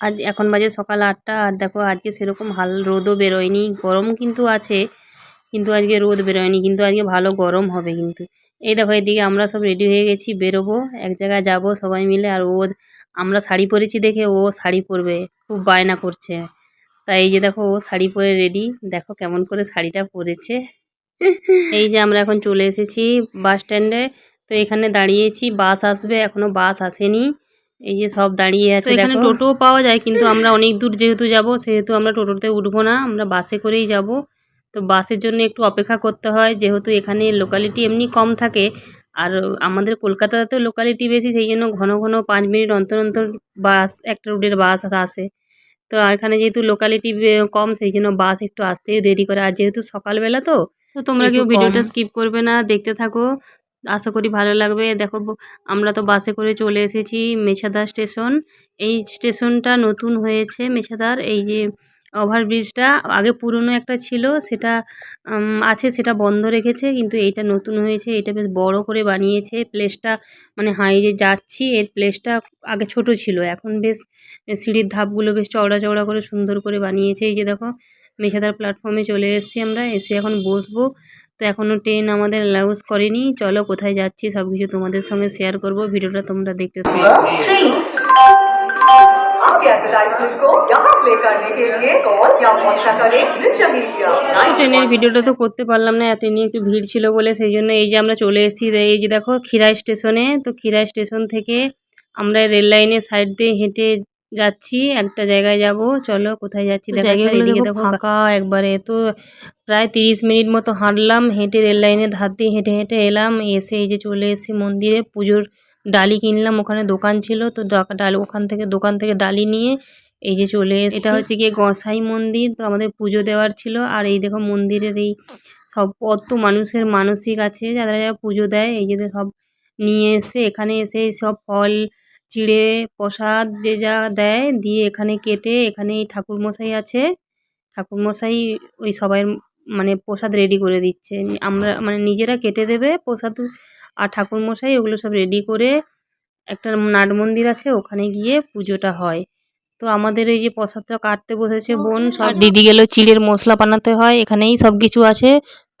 আজ এখন বাজে সকাল আটটা, আর দেখো আজকে সেরকম হাল রোদও বেরোয়নি, গরম কিন্তু আছে, কিন্তু আজকে রোদ বেরোয়নি, কিন্তু আজকে ভালো গরম হবে কিন্তু। এই দেখো এদিকে আমরা সব রেডি হয়ে গেছি, বেরোবো, এক জায়গায় যাব সবাই মিলে, আর ও আমরা শাড়ি পরেছি দেখে ও শাড়ি পরবে, খুব বায়না করছে। তাই এই যে দেখো ও শাড়ি পরে রেডি দেখো কেমন করে শাড়িটা পরেছে। এই যে আমরা এখন চলে এসেছি বাস স্ট্যান্ডে তো এখানে দাঁড়িয়েছি, বাস আসবে, এখনও বাস আসেনি। এই যে সব দাঁড়িয়ে আছে এখানে টোটোও পাওয়া যায় কিন্তু আমরা অনেক দূর যেহেতু যাব সেহেতু আমরা টোটোতে উঠবো না আমরা বাসে করেই যাব। তো বাসের জন্য একটু অপেক্ষা করতে হয় যেহেতু এখানে লোকালিটি এমনি কম থাকে আর আমাদের কলকাতাতে লোকালিটি বেশি সেই জন্য ঘন ঘন পাঁচ মিনিট অন্তর অন্তর বাস একটা রুটের বাস আসে। তো এখানে যেহেতু লোকালিটি কম সেই জন্য বাস একটু আসতেই দেরি করে আর যেহেতু সকালবেলা তো তো তোমরা কেউ ভিডিওটা স্কিপ করবে না দেখতে থাকো। আশা করি ভালো লাগবে। দেখো আমরা তো বাসে করে চলে এসেছি মেছাদা স্টেশন। এই স্টেশনটা নতুন হয়েছে মেছাদার। এই যে ওভারব্রিজটা আগে পুরনো একটা ছিল, সেটা আছে, সেটা বন্ধ রেখেছে, কিন্তু এইটা নতুন হয়েছে। এটা বেশ বড় করে বানিয়েছে। প্লেসটা মানে হাই যে যাচ্ছি, এর প্লেসটা আগে ছোট ছিল। এখন বেশ সিঁড়ির ধাপগুলো বেশ চওড়া চওড়া করে সুন্দর করে বানিয়েছে। এই যে দেখো, মেছাদার প্ল্যাটফর্মে চলে এসেছি আমরা। এসে এখন বসবো। তো এখনও ট্রেন আমাদের অ্যালাউন্স করেনি। চলো কোথায় যাচ্ছি সব কিছু তোমাদের সঙ্গে শেয়ার করব। ভিডিওটা তোমরা দেখতে থাকো। ট্রেনের ভিডিওটা তো করতে পারলাম না এত নিয়ে একটু ভিড় ছিল বলে সেই জন্য এই যে আমরা চলে এসেছি এই যে দেখো খিরা স্টেশনে তো খিরা স্টেশন থেকে আমরা রেল লাইনের সাইড দিয়ে হেঁটে যাচ্ছি একটা জায়গায় যাব। চলো কোথায় যাচ্ছি দেখা যাক। এদিকে দেখো ফাঁকা একবারে। তো প্রায় তিরিশ মিনিট মতো হাঁটলাম হেঁটে রেল লাইনের ধার দিয়ে হেঁটে হেঁটে এলাম। এসে এই যে চলে এসেছি মন্দিরে পুজোর ডালি কিনলাম ওখানে দোকান ছিল। তো ডাল ওখান থেকে দোকান থেকে ডালি নিয়ে এই যে চলে এসেছি। এটা হচ্ছে গিয়ে গোসাই মন্দির তো আমাদের পুজো দেওয়ার ছিল। আর এই দেখো মন্দিরের এই সব কত মানুষের মানসিক আছে। যারা যারা পুজো দেয় এই যে সব নিয়ে এসে এখানে এসে সব ফল চিড়ে প্রসাদ যে যা দেয় দিয়ে এখানে কেটে এখানে ঠাকুরমশাই আছে। ঠাকুরমশাই ওই সবাই মানে প্রসাদ রেডি করে দিচ্ছে। আমরা মানে নিজেরা কেটে দেবে প্রসাদ আর ঠাকুরমশাই ওগুলো সব রেডি করে একটা নাট মন্দির আছে, ওখানে গিয়ে পুজোটা হয়। তো আমাদের এই যে প্রসাদটা কাটতে বসেছে বোন, সব দিদি গেল চিড়ের মশলা বানাতে হয়, এখানেই সব কিছু আছে।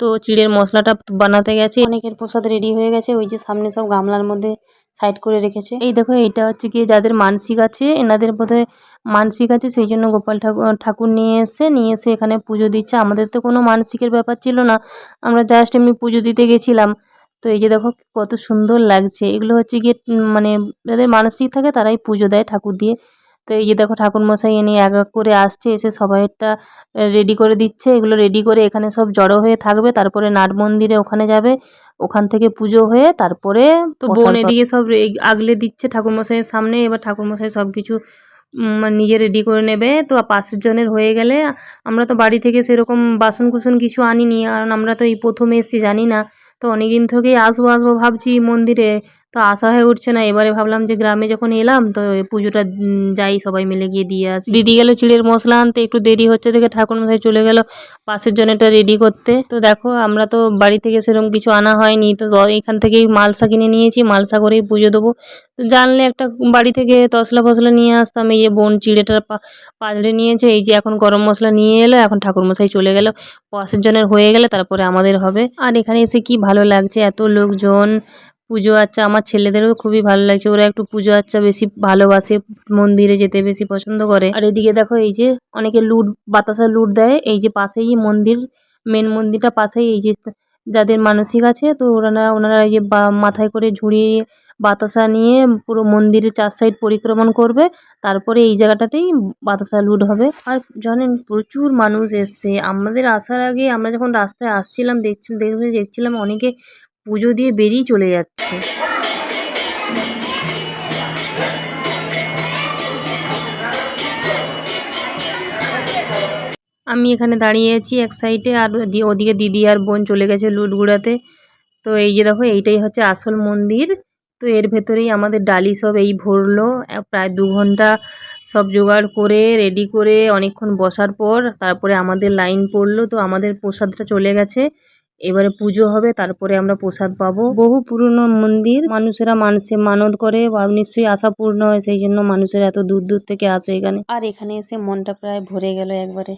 তো চিড়ের মশলাটা বানাতে গেছে। অনেকের প্রসাদ রেডি হয়ে গেছে। ওই যে সামনে সব গামলার মধ্যে সাইড করে রেখেছে। এই দেখো এইটা হচ্ছে কি যাদের মানসিক আছে, এনাদের বোধহয় মানসিক আছে, সেই জন্য গোপাল ঠাকুর ঠাকুর নিয়ে এসে নিয়ে এসে এখানে পুজো দিচ্ছে। আমাদের তো কোনো মানসিকের ব্যাপার ছিল না। আমরা জাস্ট এমনি পুজো দিতে গেছিলাম। তো এই যে দেখো, কত সুন্দর লাগছে। এগুলো হচ্ছে গিয়ে মানে যাদের মানসিক থাকে, তারাই পুজো দেয় ঠাকুর দিয়ে। তো এই যে দেখো ঠাকুরমশাই এনে এক এক করে আসছে এসে সবাইটা রেডি করে দিচ্ছে। এগুলো রেডি করে এখানে সব জড়ো হয়ে থাকবে। তারপরে নাট মন্দিরে ওখানে যাবে। ওখান থেকে পুজো হয়ে তারপরে তো বোন এদিকে সব আগলে দিচ্ছে ঠাকুরমশাইয়ের সামনে। এবার ঠাকুরমশাই সব কিছু মানে নিজে রেডি করে নেবে। তো পাশের জনের হয়ে গেলে আমরা তো বাড়ি থেকে সেরকম বাসন কুসন কিছু আনিনি। কারণ আমরা তো এই প্রথমে এসেছি জানি না। তো অনেকদিন থেকেই আসব আসব ভাবছি মন্দিরে। তো আসা হয়ে উঠছে না। এবারে ভাবলাম যে গ্রামে যখন এলাম, তো পুজোটা যাই সবাই মিলে গিয়ে দিয়ে আসি। দিদি গেল চিড়ের মশলা আনতে, একটু দেরি হচ্ছে দেখে ঠাকুরমশাই চলে গেল পাশের জনেটা রেডি করতে। তো দেখো, আমরা তো বাড়ি থেকে সেরকম কিছু আনা হয়নি, তো এখান থেকেই মালসা কিনে নিয়েছি, মালসা করেই পুজো দেবো। তো জানলে একটা বাড়ি থেকে তসলা ফসলা নিয়ে আসতাম, এই যে বোন চিড়েটা পাজড়ে নিয়েছে, এই যে এখন গরম মশলা নিয়ে এলো, এখন ঠাকুরমশাই চলে গেল। পাশের জনের হয়ে গেলে তারপরে আমাদের হবে। আর এখানে এসে কি ভালো লাগছে, এত লোকজন পুজো আচ্ছা আমার ছেলেদেরও খুবই ভালো লাগছে। ওরা একটু পুজো আচ্ছা বেশি ভালোবাসে, মন্দিরে যেতে বেশি পছন্দ করে। আর এদিকে দেখো এই যে অনেকে লুট, বাতাসা লুট দেয়। এই যে পাশেই মন্দির মেন মন্দিরটা পাশেই এই যে যাদের মানসিক আছে, তো ওনারা ওনারা এই যে মাথায় করে ঝুড়ি বাতাসা নিয়ে পুরো মন্দিরের চার সাইড পরিক্রমণ করবে। তারপরে এই জায়গাটাতেই বাতাসা লুট হবে। আর জানেন, প্রচুর মানুষ এসছে। আমাদের আসার আগে আমরা যখন রাস্তায় আসছিলাম, দেখছি- দেখছিলাম অনেকে পুজো দিয়ে বেরিয়ে চলে যাচ্ছে। আমি এখানে দাঁড়িয়ে আছি এক সাইডে, আর ওদি- ওদিকে দিদি আর বোন চলে গেছে লুটগুড়াতে। তো এই যে দেখো, এইটাই হচ্ছে আসল মন্দির। তো এর ভেতরেই আমাদের ডালি সব এই ভরলো। প্রায় দু ঘণ্টা সব জোগাড় করে রেডি করে, অনেকক্ষণ বসার পর তারপরে আমাদের লাইন পড়ল। তো আমাদের প্রসাদটা চলে গেছে। এবারে পুজো হবে, তারপরে আমরা প্রসাদ পাবো। বহু পুরনো মন্দির, মানুষেরা মানসে মানত করে বা নিশ্চয়ই আশা পূর্ণ হয়, সেই জন্য মানুষেরা এত দূর দূর থেকে আসে এখানে। আর এখানে এসে মনটা প্রায় ভরে গেল একবারে।